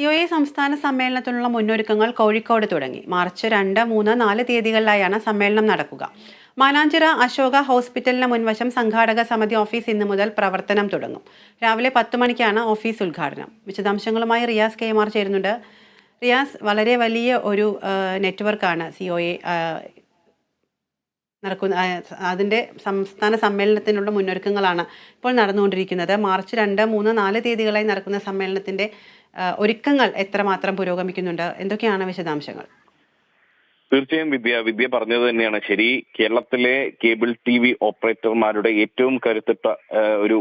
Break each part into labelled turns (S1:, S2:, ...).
S1: C O A സംസ്ഥാന സമ്മേളനത്തിനുള്ള മുന്നൊരുക്കങ്ങൾ കോഴിക്കോട് തുടങ്ങി. മാർച്ച് രണ്ട് മൂന്ന് നാല് തീയതികളിലായാണ് സമ്മേളനം നടക്കുക. മാനാഞ്ചിറ അശോക ഹോസ്പിറ്റലിന് മുൻവശം സംഘാടക സമിതി ഓഫീസ് ഇന്നു മുതൽ പ്രവർത്തനം തുടങ്ങും. രാവിലെ പത്ത് മണിക്കാണ് ഓഫീസ് ഉദ്ഘാടനം. വിശദാംശങ്ങളുമായി റിയാസ് കെ. എം ചേരുന്നുണ്ട്. റിയാസ് വളരെ വലിയ ഒരു നെറ്റ്വർക്കാണ് സി ഒ എ നടക്കുന്ന അതിന്റെ സംസ്ഥാന സമ്മേളനത്തിനുള്ള മുന്നൊരുക്കങ്ങളാണ് ഇപ്പോൾ നടന്നുകൊണ്ടിരിക്കുന്നത്. മാർച്ച് രണ്ട് മൂന്ന് നാല് തീയതികളായി നടക്കുന്ന സമ്മേളനത്തിന്റെ ഒരുക്കങ്ങൾ എത്രമാത്രം പുരോഗമിക്കുന്നുണ്ട്? എന്തൊക്കെയാണ് വിശദാംശങ്ങൾ?
S2: തീർച്ചയായും വിദ്യ വിദ്യ പറഞ്ഞത് തന്നെയാണ്. ശരി കേരളത്തിലെ കേബിൾ ടി വി ഓപ്പറേറ്റർമാരുടെ ഏറ്റവും കരുത്തിട്ട ഒരു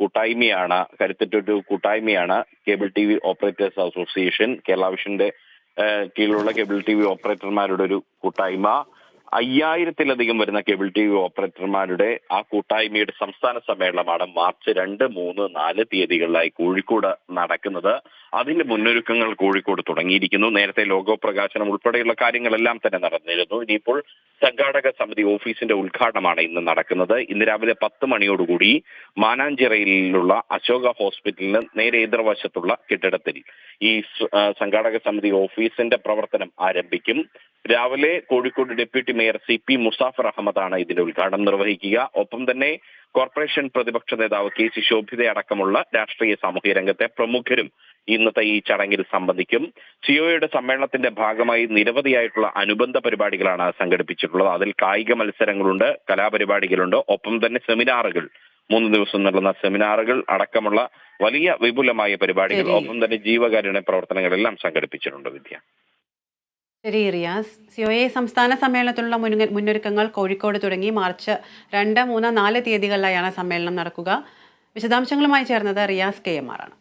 S2: കൂട്ടായ്മയാണ് കരുത്തിട്ട ഒരു കൂട്ടായ്മയാണ് cable T V operators association Kerala വിഷന്റെ കീഴിലുള്ള കേബിൾ ടി വി ഓപ്പറേറ്റർമാരുടെ ഒരു കൂട്ടായ്മ. അയ്യായിരത്തിലധികം വരുന്ന കേബിൾ ടി വി ഓപ്പറേറ്റർമാരുടെ ആ കൂട്ടായ്മയുടെ സംസ്ഥാന സമ്മേളനമാണ് മാർച്ച് രണ്ട് മൂന്ന് നാല് തീയതികളിലായി കോഴിക്കോട് നടക്കുന്നത്. അതിന്റെ മുന്നൊരുക്കങ്ങൾ കോഴിക്കോട് തുടങ്ങിയിരിക്കുന്നു. നേരത്തെ ലോഗോ പ്രകാശനം ഉൾപ്പെടെയുള്ള കാര്യങ്ങളെല്ലാം തന്നെ നടന്നിരുന്നു. ഇനിയിപ്പോൾ സംഘാടക സമിതി ഓഫീസിന്റെ ഉദ്ഘാടനമാണ് ഇന്ന് നടക്കുന്നത്. ഇന്ന് രാവിലെ പത്ത് മണിയോടുകൂടി മാനാഞ്ചിറയിലുള്ള അശോക ഹോസ്പിറ്റലിന് നേരെ എതിർവശത്തുള്ള കെട്ടിടത്തിൽ ഈ സംഘാടക സമിതി ഓഫീസിന്റെ പ്രവർത്തനം ആരംഭിക്കും. രാവിലെ Kozhikode deputy mayor C P Musafar അഹമ്മദാണ് ഇതിന്റെ ഉദ്ഘാടനം നിർവഹിക്കുക. ഒപ്പം തന്നെ കോർപ്പറേഷൻ പ്രതിപക്ഷ നേതാവ് കെ സി ശോഭിത അടക്കമുള്ള രാഷ്ട്രീയ സാമൂഹ്യ രംഗത്തെ പ്രമുഖരും ഇന്നത്തെ ഈ ചടങ്ങിൽ സംബന്ധിക്കും. സിഒയുടെ സമ്മേളനത്തിന്റെ ഭാഗമായി നിരവധിയായിട്ടുള്ള അനുബന്ധ പരിപാടികളാണ് സംഘടിപ്പിച്ചിട്ടുള്ളത്. അതിൽ കായിക മത്സരങ്ങളുണ്ട് കലാപരിപാടികളുണ്ട്. ഒപ്പം തന്നെ സെമിനാറുകൾ മൂന്ന് ദിവസം നടന്ന സെമിനാറുകൾ അടക്കമുള്ള വലിയ വിപുലമായ പരിപാടികൾ ഒപ്പം തന്നെ ജീവകാരുണ്യ പ്രവർത്തനങ്ങളെല്ലാം സംഘടിപ്പിച്ചിട്ടുണ്ട് വിദ്യ.
S1: ശരി റിയാസ്. സി ഒ എ സംസ്ഥാന സമ്മേളനത്തിനുള്ള മുൻ മുന്നൊരുക്കങ്ങൾ കോഴിക്കോട് തുടങ്ങി മാർച്ച് രണ്ട് മൂന്ന് നാല് തീയതികളിലായാണ് സമ്മേളനം നടക്കുക. വിശദാംശങ്ങളുമായി ചേർന്നത് റിയാസ് കെ എം ആർ ആണ്.